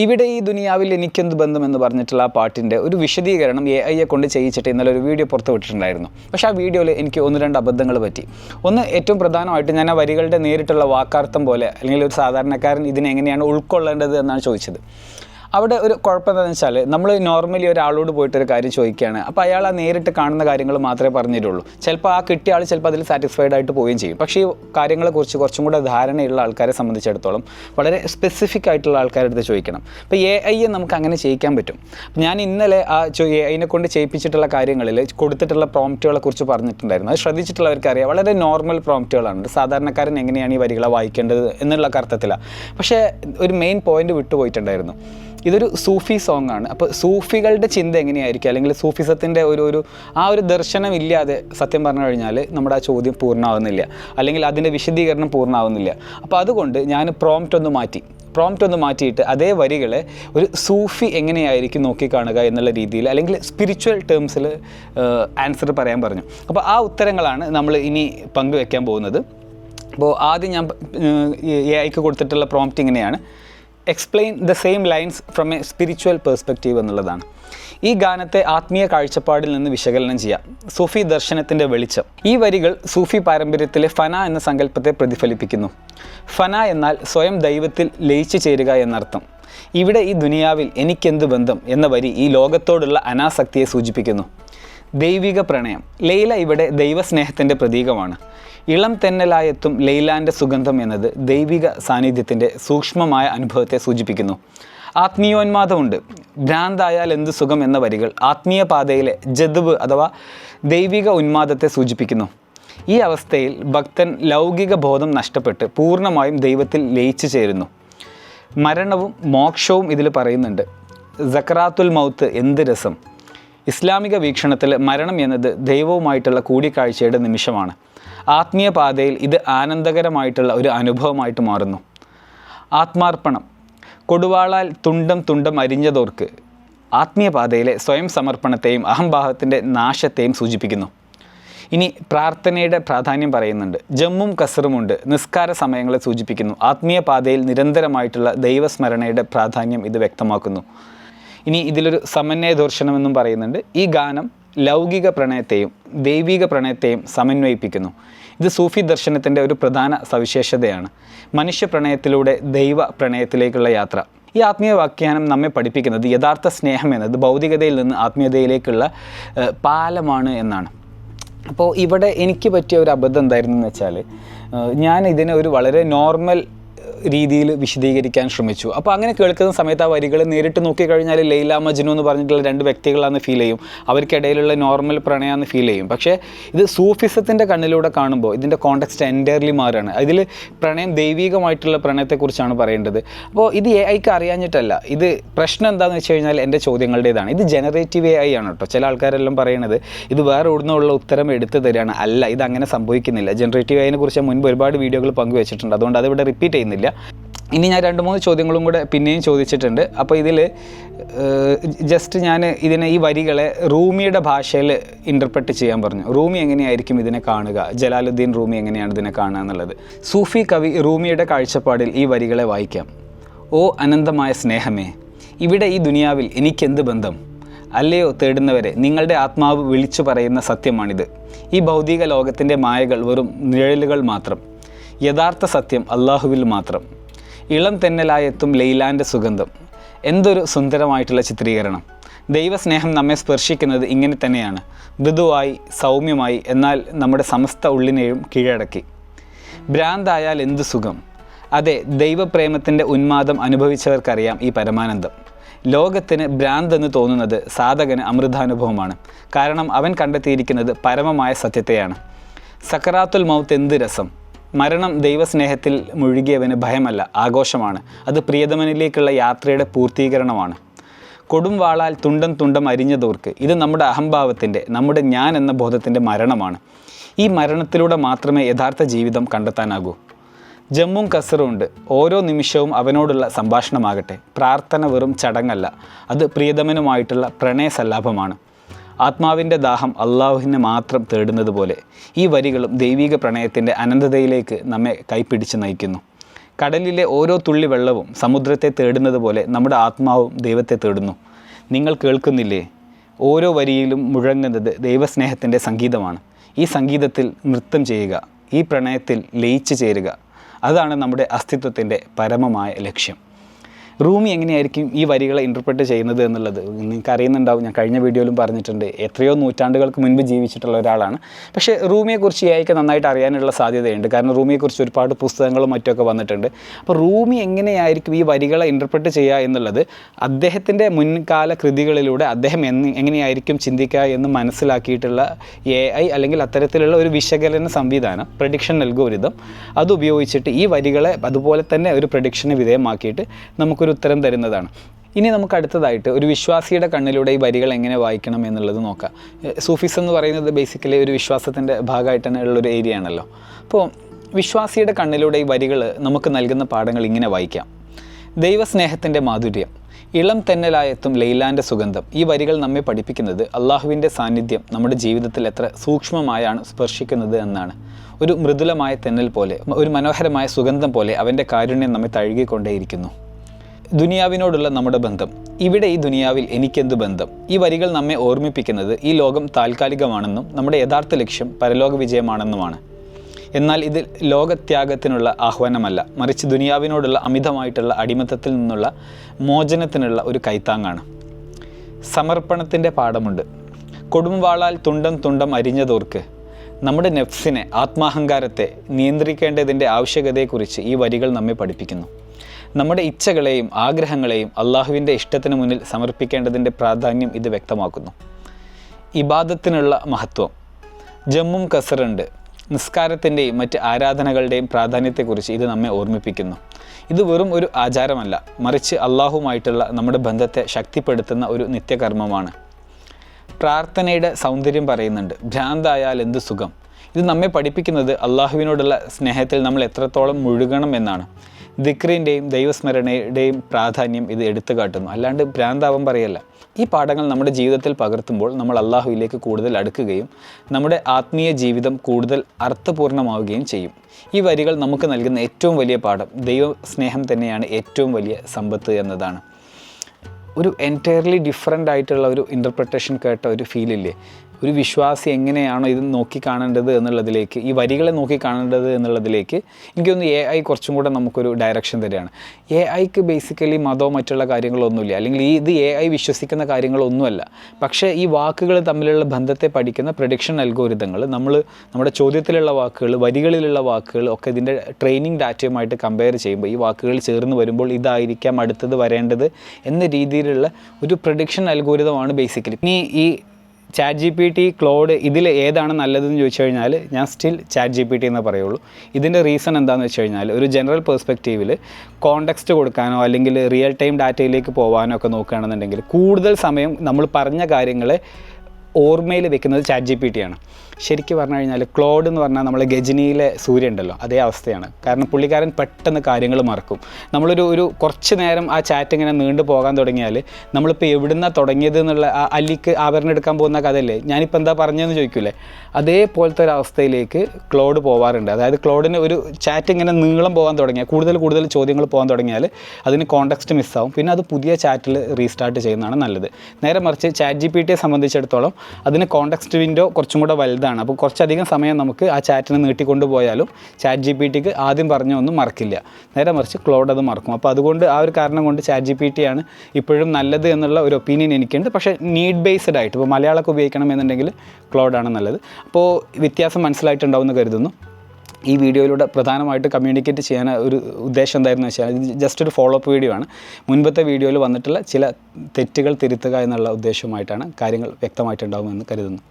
ഇവിടെ ഈ ദുനിയാവിൽ എനിക്കെന്ത് ബന്ധം എന്ന് പറഞ്ഞിട്ടുള്ള ആ പാട്ടിന്റെ ഒരു വിശദീകരണം എ ഐയെ കൊണ്ട് ചെയ്യിച്ചിട്ട് ഇന്നലെ ഒരു വീഡിയോ പുറത്ത് വിട്ടിട്ടുണ്ടായിരുന്നു. പക്ഷേ ആ വീഡിയോയിൽ എനിക്ക് ഒന്ന് രണ്ട് അബദ്ധങ്ങൾ പറ്റി. ഒന്ന് ഏറ്റവും പ്രധാനമായിട്ട് ഞാൻ ആ വരികളുടെ നേരിട്ടുള്ള വാക്കാർത്ഥം പോലെ അല്ലെങ്കിൽ ഒരു സാധാരണക്കാരൻ ഇതിനെങ്ങനെയാണ് ഉൾക്കൊള്ളേണ്ടത് എന്നാണ് ചോദിച്ചത്. അവിടെ ഒരു കുഴപ്പം എന്താണെന്ന് വെച്ചാൽ നമ്മൾ നോർമലി ഒരാളോട് പോയിട്ട് ഒരു കാര്യം ചോദിക്കുകയാണ്. അപ്പോൾ അയാൾ ആ നേരിട്ട് കാണുന്ന കാര്യങ്ങൾ മാത്രമേ പറഞ്ഞിട്ടുള്ളൂ. ചിലപ്പോൾ ആ കിട്ടിയ ആൾ ചിലപ്പോൾ അതിൽ സാറ്റിസ്ഫൈഡ് ആയിട്ട് പോവുകയും ചെയ്യും. പക്ഷേ ഈ കാര്യങ്ങളെക്കുറിച്ച് കുറച്ചും കൂടെ ധാരണയുള്ള ആൾക്കാരെ സംബന്ധിച്ചിടത്തോളം വളരെ സ്പെസിഫിക് ആയിട്ടുള്ള ആൾക്കാരുടെ അടുത്ത് ചോദിക്കണം. അപ്പോൾ എ ഐയെ നമുക്ക് അങ്ങനെ ചെയ്യിക്കാൻ പറ്റും. ഞാൻ ഇന്നലെ ആ എ ഐനെ കൊണ്ട് ചെയ്യിപ്പിച്ചിട്ടുള്ള കാര്യങ്ങളിൽ കൊടുത്തിട്ടുള്ള പ്രോംപ്റ്റുകളെ കുറിച്ച് പറഞ്ഞിട്ടുണ്ടായിരുന്നു. അത് ശ്രദ്ധിച്ചിട്ടുള്ളവർക്ക് അറിയാം. വളരെ നോർമൽ പ്രോംപ്റ്റുകളാണ് സാധാരണക്കാരൻ എങ്ങനെയാണ് ഈ വരികളെ വായിക്കേണ്ടത് എന്നുള്ള അർത്ഥത്തിലാണ് പക്ഷേ ഒരു മെയിൻ പോയിന്റ് വിട്ടുപോയിട്ടുണ്ടായിരുന്നു. ഇതൊരു സൂഫി സോങ് ആണ്. അപ്പോൾ സൂഫികളുടെ ചിന്ത എങ്ങനെയായിരിക്കും? അല്ലെങ്കിൽ സൂഫിസത്തിന്റെ ഒരു ഒരു ആ ഒരു ദർശനം ഇല്ലാതെ സത്യം പറഞ്ഞു കഴിഞ്ഞാൽ നമ്മുടെ ആ ചോദ്യം പൂർണമാവുന്നില്ല. അല്ലെങ്കിൽ അതിന്റെ വിശദീകരണം പൂർണമാവുന്നില്ല. അപ്പോൾ അതുകൊണ്ട് ഞാൻ പ്രോംപ്റ്റ് ഒന്ന് മാറ്റി. പ്രോംപ്റ്റ് ഒന്ന് മാറ്റിയിട്ട് അതേ വരികളെ ഒരു സൂഫി എങ്ങനെയായിരിക്കും നോക്കിക്കാണുക എന്നുള്ള രീതിയിൽ അല്ലെങ്കിൽ സ്പിരിച്വൽ ടേംസിൽ ആൻസർ പറയാൻ പറഞ്ഞു. അപ്പോൾ ആ ഉത്തരങ്ങളാണ് നമ്മൾ ഇനി പങ്കുവെക്കാൻ പോകുന്നത്. അപ്പോൾ ആദ്യം ഞാൻ എ ഐക്ക് കൊടുത്തിട്ടുള്ള പ്രോംപ്റ്റ് ഇങ്ങനെയാണ്. Explain the same lines from a spiritual perspective എന്നുള്ളതാണ്. ഈ ഗാനത്തെ ആത്മീയ കാഴ്ചപ്പാടിൽ നിന്ന് വിശകലനം ചെയ്യാം. സൂഫി ദർശനത്തിന്റെ വെളിച്ചം. ഈ വരികൾ സൂഫി പാരമ്പര്യത്തിലെ ഫന എന്ന സങ്കല്പത്തെ പ്രതിഫലിപ്പിക്കുന്നു. ഫന എന്നാൽ സ്വയം ദൈവത്തിൽ ലയിച്ചു ചേരുക എന്നർത്ഥം. ഇവിടെ ഈ ദുനിയാവിൽ എനിക്കെന്ത് ബന്ധം എന്ന വരി ഈ ലോകത്തോടുള്ള അനാസക്തിയെ സൂചിപ്പിക്കുന്നു. ദൈവിക പ്രണയം. ലൈല ഇവിടെ ദൈവസ്നേഹത്തിന്റെ പ്രതീകമാണ്. ഇളം തെന്നലായെത്തും ലൈലാന്റെ സുഗന്ധം എന്നത് ദൈവിക സാന്നിധ്യത്തിന്റെ സൂക്ഷ്മമായ അനുഭവത്തെ സൂചിപ്പിക്കുന്നു. ആത്മീയോന്മാദമുണ്ട്. ഭ്രാന്തായാൽ എന്ത് സുഖം എന്ന വരികൾ ആത്മീയ പാതയിലെ ജദുബ് അഥവാ ദൈവിക ഉന്മാദത്തെ സൂചിപ്പിക്കുന്നു. ഈ അവസ്ഥയിൽ ഭക്തൻ ലൗകിക ബോധം നഷ്ടപ്പെട്ട് പൂർണമായും ദൈവത്തിൽ ലയിച്ചു ചേരുന്നു. മരണവും മോക്ഷവും ഇതിൽ പറയുന്നുണ്ട്. സക്രാത്തുൽ മൗത്ത് എന്ത് രസം? ഇസ്ലാമിക വീക്ഷണത്തിൽ മരണം എന്നത് ദൈവവുമായിട്ടുള്ള കൂടിക്കാഴ്ചയുടെ നിമിഷമാണ്. ആത്മീയ പാതയിൽ ഇത് ആനന്ദകരമായിട്ടുള്ള ഒരു അനുഭവമായിട്ട് മാറുന്നു. ആത്മാർപ്പണം. കൊടുവാളാൽ തുണ്ടം തുണ്ടം അരിഞ്ഞതോർക്ക് ആത്മീയ പാതയിലെ സ്വയം സമർപ്പണത്തെയും അഹംഭാവത്തിന്റെ നാശത്തെയും സൂചിപ്പിക്കുന്നു. ഇനി പ്രാർത്ഥനയുടെ പ്രാധാന്യം പറയുന്നുണ്ട്. ജമ്മും കസറുമുണ്ട് നിസ്കാര സമയങ്ങളെ സൂചിപ്പിക്കുന്നു. ആത്മീയ പാതയിൽ നിരന്തരമായിട്ടുള്ള ദൈവസ്മരണയുടെ പ്രാധാന്യം ഇത് വ്യക്തമാക്കുന്നു. ഇനി ഇതിലൊരു സമന്വയ ദർശനം എന്നും പറയുന്നുണ്ട്. ഈ ഗാനം ലൗകിക പ്രണയത്തെയും ദൈവിക പ്രണയത്തെയും സമന്വയിപ്പിക്കുന്നു. ഇത് സൂഫി ദർശനത്തിന്റെ ഒരു പ്രധാന സവിശേഷതയാണ്. മനുഷ്യ പ്രണയത്തിലൂടെ ദൈവ പ്രണയത്തിലേക്കുള്ള യാത്ര. ഈ ആത്മീയ വ്യാഖ്യാനം നമ്മെ പഠിപ്പിക്കുന്നത് യഥാർത്ഥ സ്നേഹം എന്നത് ഭൗതികതയിൽ നിന്ന് ആത്മീയതയിലേക്കുള്ള പാലമാണ് എന്നാണ്. അപ്പോൾ ഇവിടെ എനിക്ക് പറ്റിയ ഒരു അബദ്ധം എന്തായിരുന്നു എന്ന് വെച്ചാൽ ഞാൻ ഇതിനെ ഒരു വളരെ നോർമൽ രീതിയിൽ വിശദീകരിക്കാൻ ശ്രമിച്ചു. അപ്പോൾ അങ്ങനെ കേൾക്കുന്ന സമയത്ത് ആ വരികൾ നേരിട്ട് നോക്കിക്കഴിഞ്ഞാൽ ലൈല മജ്നു എന്ന് പറഞ്ഞിട്ടുള്ള രണ്ട് വ്യക്തികളാണ് ഫീൽ ചെയ്യും. അവർക്കിടയിലുള്ള നോർമൽ പ്രണയമാണെന്ന് ഫീൽ ചെയ്യും. പക്ഷേ ഇത് സൂഫിസത്തിന്റെ കണ്ണിലൂടെ കാണുമ്പോൾ ഇതിന്റെ കോണ്ടെക്സ്റ്റ് എന്റയർലി മാറുകയാണ്. അതിൽ പ്രണയം ദൈവികമായിട്ടുള്ള പ്രണയത്തെക്കുറിച്ചാണ് പറയേണ്ടത്. അപ്പോൾ ഇത് എ ഐക്ക് അറിയാഞ്ഞിട്ടല്ല. ഇത് പ്രശ്നം എന്താണെന്ന് വെച്ച് കഴിഞ്ഞാൽ എന്റെ ചോദ്യങ്ങളുടേതാണ്. ഇത് ജനറേറ്റീവ് എ ഐ ആണ് കേട്ടോ. ചില ആൾക്കാരെല്ലാം പറയണത് ഇത് വേറെ ഉള്ള ഉത്തരം എടുത്തു തരികയാണ് അല്ല ഇത് അങ്ങനെ സംഭവിക്കുന്നില്ല ജനറേറ്റീവ് ഐനെ കുറിച്ച് മുൻപ് ഒരുപാട് വീഡിയോകൾ പങ്കുവച്ചിട്ടുണ്ട്. അതുകൊണ്ട് അതിവിടെ റിപ്പീറ്റ് ചെയ്യുന്നില്ല. ഇനി ഞാൻ രണ്ട് മൂന്ന് ചോദ്യങ്ങളും കൂടെ പിന്നെയും ചോദിച്ചിട്ടുണ്ട്. അപ്പോൾ ഇതിൽ ജസ്റ്റ് ഞാൻ ഇതിനെ ഈ വരികളെ റൂമിയുടെ ഭാഷയിൽ ഇന്റർപ്രറ്റ് ചെയ്യാൻ പറഞ്ഞു. റൂമി എങ്ങനെയായിരിക്കും ഇതിനെ കാണുക? ജലാലുദ്ദീൻ റൂമി എങ്ങനെയാണ് ഇതിനെ കാണുക എന്നുള്ളത്. സൂഫി കവി റൂമിയുടെ കാഴ്ചപ്പാടിൽ ഈ വരികളെ വായിക്കാം. ഓ അനന്തമായ സ്നേഹമേ ഇവിടെ ഈ ദുനിയാവിൽ എനിക്കെന്ത് ബന്ധം? അല്ലയോ തേടുന്നവരെ നിങ്ങളുടെ ആത്മാവ് വിളിച്ചു പറയുന്ന സത്യമാണിത്. ഈ ഭൗതിക ലോകത്തിന്റെ മായകൾ വെറും നിഴലുകൾ മാത്രം. യഥാർത്ഥ സത്യം അള്ളാഹുവിൽ മാത്രം. ഇളം തെന്നലായെത്തും ലൈലാന്റെ സുഗന്ധം. എന്തൊരു സുന്ദരമായിട്ടുള്ള ചിത്രീകരണം. ദൈവസ്നേഹം നമ്മെ സ്പർശിക്കുന്നത് ഇങ്ങനെ തന്നെയാണ്. മൃദുവായി സൗമ്യമായി എന്നാൽ നമ്മുടെ സമസ്ത ഉള്ളിനെയും കീഴടക്കി. ഭ്രാന്തായാൽ എന്തു സുഖം. അതെ ദൈവപ്രേമത്തിന്റെ ഉന്മാദം അനുഭവിച്ചവർക്കറിയാം ഈ പരമാനന്ദം. ലോകത്തിന് ഭ്രാന്ത് എന്ന് തോന്നുന്നത് സാധകന് അമൃതാനുഭവമാണ്. കാരണം അവൻ കണ്ടെത്തിയിരിക്കുന്നത് പരമമായ സത്യത്തെയാണ്. സക്കറാത്തുൽ മൗത്ത് എന്ത് രസം. മരണം ദൈവസ്നേഹത്തിൽ മുഴുകിയവന് ഭയമല്ല ആഘോഷമാണ്. അത് പ്രിയതമനിലേക്കുള്ള യാത്രയുടെ പൂർത്തീകരണമാണ്. കൊടും വാളാൽ തുണ്ടം തുണ്ടം അരിഞ്ഞതോർക്ക് ഇത് നമ്മുടെ അഹംഭാവത്തിന്റെ നമ്മുടെ ഞാൻ എന്ന ബോധത്തിന്റെ മരണമാണ്. ഈ മരണത്തിലൂടെ മാത്രമേ യഥാർത്ഥ ജീവിതം കണ്ടെത്താനാകൂ. ജമ്മും കസറും ഉണ്ട്. ഓരോ നിമിഷവും അവനോടുള്ള സംഭാഷണമാകട്ടെ. പ്രാർത്ഥന വെറും ചടങ്ങല്ല. അത് പ്രിയതമനുമായിട്ടുള്ള പ്രണയസല്ലാപമാണ്. ആത്മാവിന്റെ ദാഹം അള്ളാഹുവിനെ മാത്രം തേടുന്നത് പോലെ ഈ വരികളും ദൈവിക പ്രണയത്തിന്റെ അനന്തതയിലേക്ക് നമ്മെ കൈപ്പിടിച്ച് നയിക്കുന്നു. കടലിലെ ഓരോ തുള്ളി വെള്ളവും സമുദ്രത്തെ തേടുന്നത് പോലെ നമ്മുടെ ആത്മാവും ദൈവത്തെ തേടുന്നു. നിങ്ങൾ കേൾക്കുന്നില്ലേ? ഓരോ വരിയിലും മുഴങ്ങുന്നത് ദൈവസ്നേഹത്തിന്റെ സംഗീതമാണ്. ഈ സംഗീതത്തിൽ നൃത്തം ചെയ്യുക ഈ പ്രണയത്തിൽ ലയിച്ചു ചേരുക അതാണ് നമ്മുടെ അസ്തിത്വത്തിന്റെ പരമമായ ലക്ഷ്യം. റൂമി എങ്ങനെയായിരിക്കും ഈ വരികളെ ഇന്റർപ്രറ്റ് ചെയ്യുന്നത് എന്നുള്ളത്? നിങ്ങൾക്ക് അറിയുന്നുണ്ടാവും. ഞാൻ കഴിഞ്ഞ വീഡിയോയിലും പറഞ്ഞിട്ടുണ്ട്. എത്രയോ നൂറ്റാണ്ടുകൾക്ക് മുൻപ് ജീവിച്ചിട്ടുള്ള ഒരാളാണ്. പക്ഷേ റൂമിയെക്കുറിച്ച് എഐക്ക് നന്നായിട്ട് അറിയാനുള്ള സാധ്യതയുണ്ട്. കാരണം റൂമിയെക്കുറിച്ച് ഒരുപാട് പുസ്തകങ്ങളും മറ്റുമൊക്കെ വന്നിട്ടുണ്ട്. അപ്പോൾ റൂമി എങ്ങനെയായിരിക്കും ഈ വരികളെ ഇന്റർപ്രറ്റ് ചെയ്യുക എന്നുള്ളത് അദ്ദേഹത്തിന്റെ മുൻകാല കൃതികളിലൂടെ അദ്ദേഹം എന്ന് എങ്ങനെയായിരിക്കും ചിന്തിക്കുക എന്ന് മനസ്സിലാക്കിയിട്ടുള്ള എ ഐ അല്ലെങ്കിൽ അത്തരത്തിലുള്ള ഒരു വിശകലന സംവിധാനം പ്രഡിക്ഷൻ അൽഗോരിതം അത് ഉപയോഗിച്ചിട്ട് ഈ വരികളെ അതുപോലെ തന്നെ ഒരു പ്രഡിക്ഷന് വിധേയമാക്കിയിട്ട് നമുക്കൊരു ഉത്തരം തരുന്നതാണ്. ഇനി നമുക്ക് അടുത്തതായിട്ട് ഒരു വിശ്വാസിയുടെ കണ്ണിലൂടെ ഈ വരികൾ എങ്ങനെ വായിക്കണം എന്നുള്ളത് നോക്കാം. സൂഫീസ് എന്ന് പറയുന്നത് ബേസിക്കലി ഒരു വിശ്വാസത്തിന്റെ ഭാഗമായിട്ട് തന്നെ ഉള്ളൊരു ഏരിയ ആണല്ലോ. അപ്പോൾ വിശ്വാസിയുടെ കണ്ണിലൂടെ ഈ വരികൾ നമുക്ക് നൽകുന്ന പാഠങ്ങൾ ഇങ്ങനെ വായിക്കാം. ദൈവസ്നേഹത്തിന്റെ മാധുര്യം ഇളം തെന്നലായെത്തും ലൈലാന്റെ സുഗന്ധം ഈ വരികൾ നമ്മെ പഠിപ്പിക്കുന്നത് അള്ളാഹുവിന്റെ സാന്നിധ്യം നമ്മുടെ ജീവിതത്തിൽ എത്ര സൂക്ഷ്മമായാണ് സ്പർശിക്കുന്നത് എന്നാണ്. ഒരു മൃദുലമായ തെന്നൽ പോലെ ഒരു മനോഹരമായ സുഗന്ധം പോലെ അവന്റെ കാരുണ്യം നമ്മെ തഴുകിക്കൊണ്ടേയിരിക്കുന്നു. ദുനിയാവിനോടുള്ള നമ്മുടെ ബന്ധം. ഇവിടെ ഈ ദുനിയാവിൽ എനിക്കെന്ത് ബന്ധം? ഈ വരികൾ നമ്മെ ഓർമ്മിപ്പിക്കുന്നത് ഈ ലോകം താൽക്കാലികമാണെന്നും നമ്മുടെ യഥാർത്ഥ ലക്ഷ്യം പരലോക വിജയമാണെന്നുമാണ്. എന്നാൽ ഇത് ലോകത്യാഗത്തിനുള്ള ആഹ്വാനമല്ല. മറിച്ച് ദുനിയാവിനോടുള്ള അമിതമായിട്ടുള്ള അടിമത്തത്തിൽ നിന്നുള്ള മോചനത്തിനുള്ള ഒരു കൈത്താങ്ങാണ്. സമർപ്പണത്തിന്റെ പാഠമുണ്ട്. കൊടുംവാളാൽ തുണ്ടം തുണ്ടം അരിഞ്ഞതോർക്ക് നമ്മുടെ നെഫ്സിനെ ആത്മാഹങ്കാരത്തെ നിയന്ത്രിക്കേണ്ടതിന്റെ ആവശ്യകതയെക്കുറിച്ച് ഈ വരികൾ നമ്മെ പഠിപ്പിക്കുന്നു. നമ്മുടെ ഇച്ഛകളെയും ആഗ്രഹങ്ങളെയും അള്ളാഹുവിന്റെ ഇഷ്ടത്തിന് മുന്നിൽ സമർപ്പിക്കേണ്ടതിന്റെ പ്രാധാന്യം ഇത് വ്യക്തമാക്കുന്നു. ഇബാദത്തിനുള്ള മഹത്വം. ജമ്മും കസറുണ്ട്. നിസ്കാരത്തിന്റെയും മറ്റ് ആരാധനകളുടെയും പ്രാധാന്യത്തെക്കുറിച്ച് ഇത് നമ്മെ ഓർമ്മിപ്പിക്കുന്നു. ഇത് വെറും ഒരു ആചാരമല്ല. മറിച്ച് അള്ളാഹുമായിട്ടുള്ള നമ്മുടെ ബന്ധത്തെ ശക്തിപ്പെടുത്തുന്ന ഒരു നിത്യകർമ്മമാണ്. പ്രാർത്ഥനയുടെ സൗന്ദര്യം പറയുന്നുണ്ട്. ഭ്രാന്തായാൽ എന്ത് സുഖം? ഇത് നമ്മെ പഠിപ്പിക്കുന്നത് അള്ളാഹുവിനോടുള്ള സ്നേഹത്തിൽ നമ്മൾ എത്രത്തോളം മുഴുകണം എന്നാണ്. ദിക്റിന്റെയും ദൈവസ്മരണയുടെയും പ്രാധാന്യം ഇത് എടുത്തു കാട്ടുന്നു. അല്ലാണ്ട് ഭ്രാന്താവം പറയല്ല. ഈ പാഠങ്ങൾ നമ്മുടെ ജീവിതത്തിൽ പകർത്തുമ്പോൾ നമ്മൾ അള്ളാഹുവിലേക്ക് കൂടുതൽ അടുക്കുകയും നമ്മുടെ ആത്മീയ ജീവിതം കൂടുതൽ അർത്ഥപൂർണമാവുകയും ചെയ്യും. ഈ വരികൾ നമുക്ക് നൽകുന്ന ഏറ്റവും വലിയ പാഠം ദൈവസ്നേഹം തന്നെയാണ് ഏറ്റവും വലിയ സമ്പത്ത് എന്നതാണ്. ഒരു എന്റയർലി ഡിഫറെന്റ് ആയിട്ടുള്ള ഒരു ഇന്റർപ്രിട്ടേഷൻ കേട്ട ഒരു ഫീലില്ലേ ഒരു വിശ്വാസി എങ്ങനെയാണോ ഇത് നോക്കി കാണേണ്ടത് എന്നുള്ളതിലേക്ക് ഈ വരികളെ നോക്കി കാണേണ്ടത് എന്നുള്ളതിലേക്ക് എനിക്കൊന്ന് എ ഐ കുറച്ചും കൂടെ നമുക്കൊരു ഡയറക്ഷൻ തരികയാണ്. എ ഐക്ക് ബേസിക്കലി മതമോ മറ്റുള്ള കാര്യങ്ങളൊന്നുമില്ല. അല്ലെങ്കിൽ ഈ ഇത് എ ഐ വിശ്വസിക്കുന്ന കാര്യങ്ങളൊന്നുമല്ല. പക്ഷേ ഈ വാക്കുകൾ തമ്മിലുള്ള ബന്ധത്തെ പഠിക്കുന്ന പ്രഡിക്ഷൻ അൽഗോരിതങ്ങൾ നമ്മൾ നമ്മുടെ ചോദ്യത്തിലുള്ള വാക്കുകൾ വരികളിലുള്ള വാക്കുകൾ ഒക്കെ ഇതിന്റെ ട്രെയിനിങ് ഡാറ്റയുമായിട്ട് കമ്പയർ ചെയ്യുമ്പോൾ ഈ വാക്കുകൾ ചേർന്ന് വരുമ്പോൾ ഇതായിരിക്കാം അടുത്തത് വരേണ്ടത് എന്ന രീതിയിലുള്ള ഒരു പ്രഡിക്ഷൻ അൽഗോരിതമാണ് ബേസിക്കലി ഇനി ഈ chat G P T Claude ഇതിൽ ഏതാണ് നല്ലതെന്ന് ചോദിച്ചു കഴിഞ്ഞാൽ ഞാൻ still chat G P T എന്നേ പറയുള്ളൂ. ഇതിന്റെ റീസൺ എന്താണെന്ന് വെച്ച് കഴിഞ്ഞാൽ ഒരു ജനറൽ പെർസ്പെക്റ്റീവിൽ കോണ്ടെക്സ്റ്റ് കൊടുക്കാനോ അല്ലെങ്കിൽ റിയൽ ടൈം ഡാറ്റയിലേക്ക് പോകാനോ ഒക്കെ നോക്കുകയാണെന്നുണ്ടെങ്കിൽ കൂടുതൽ സമയം നമ്മൾ പറഞ്ഞ കാര്യങ്ങളെ ഓർമ്മയിൽ വെക്കുന്നത് ചാറ്റ് ജി പി ടി ആണ്. ശരിക്കും പറഞ്ഞു കഴിഞ്ഞാൽ ക്ലോഡ് എന്ന് പറഞ്ഞാൽ നമ്മൾ ഗജനിയിലെ സൂര്യ ഉണ്ടല്ലോ അതേ അവസ്ഥയാണ്. കാരണം പുള്ളിക്കാരൻ പെട്ടെന്ന് കാര്യങ്ങൾ മറക്കും. നമ്മളൊരു ഒരു കുറച്ച് നേരം ആ ചാറ്റ് ഇങ്ങനെ നീണ്ടു പോകാൻ തുടങ്ങിയാൽ നമ്മളിപ്പോൾ എവിടുന്നാണ് തുടങ്ങിയത് എന്നുള്ള ആ അല്ലിക്ക് ആഭരണം എടുക്കാൻ പോകുന്ന കഥയല്ലേ? ഞാനിപ്പോൾ എന്താ പറഞ്ഞതെന്ന് ചോദിക്കൂലേ? അതേപോലത്തെ ഒരു അവസ്ഥയിലേക്ക് ക്ലോഡ് പോവാറുണ്ട്. അതായത് ക്ലോഡിന് ഒരു ചാറ്റ് ഇങ്ങനെ നീളം പോകാൻ തുടങ്ങിയാൽ കൂടുതൽ കൂടുതൽ ചോദ്യങ്ങൾ പോകാൻ തുടങ്ങിയാൽ അതിന് കോണ്ടക്സ്റ്റ് മിസ്സാവും പിന്നെ അത് പുതിയ ചാറ്റിൽ റീസ്റ്റാർട്ട് ചെയ്യുന്നതാണ് നല്ലത്. നേരെ മറിച്ച് ചാറ്റ് ജി പി ടിയെ സംബന്ധിച്ചിടത്തോളം അതിന് കോണ്ടക്സ്റ്റ് വിൻഡോ കുറച്ചും കൂടെ വലുതാണ്. അപ്പോൾ കുറച്ചധികം സമയം നമുക്ക് ആ ചാറ്റിനെ നീട്ടിക്കൊണ്ട് പോയാലും ചാറ്റ് ജി പി ടിക്ക് ആദ്യം പറഞ്ഞ ഒന്നും മറക്കില്ല. നേരെ മറിച്ച് ക്ലോഡ് അത് മറക്കും. അപ്പോൾ അതുകൊണ്ട് ആ ഒരു കാരണം കൊണ്ട് ചാറ്റ് ജി പി ടി ആണ് ഇപ്പോഴും നല്ലത് എന്നുള്ള ഒരു ഒപ്പീനിയൻ എനിക്കുണ്ട്. പക്ഷേ നീഡ് ബേസ്ഡ് ആയിട്ട് ഇപ്പോൾ മലയാളമൊക്കെ ഉപയോഗിക്കണം എന്നുണ്ടെങ്കിൽ ക്ലോഡാണ് നല്ലത്. അപ്പോൾ വ്യത്യാസം മനസ്സിലായിട്ടുണ്ടാവുമെന്ന് കരുതുന്നു. ഈ വീഡിയോയിലൂടെ പ്രധാനമായിട്ട് കമ്മ്യൂണിക്കേറ്റ് ചെയ്യാൻ ഒരു ഉദ്ദേശം എന്തായിരുന്നു വെച്ചാൽ ഇത് ജസ്റ്റ് ഒരു ഫോളോ അപ്പ് വീഡിയോ ആണ്. മുൻപത്തെ വീഡിയോയിൽ വന്നിട്ടുള്ള ചില തെറ്റുകൾ തിരുത്തുക എന്നുള്ള ഉദ്ദേശവുമായിട്ടാണ് കാര്യങ്ങൾ വ്യക്തമായിട്ടുണ്ടാകുമെന്ന് കരുതുന്നു.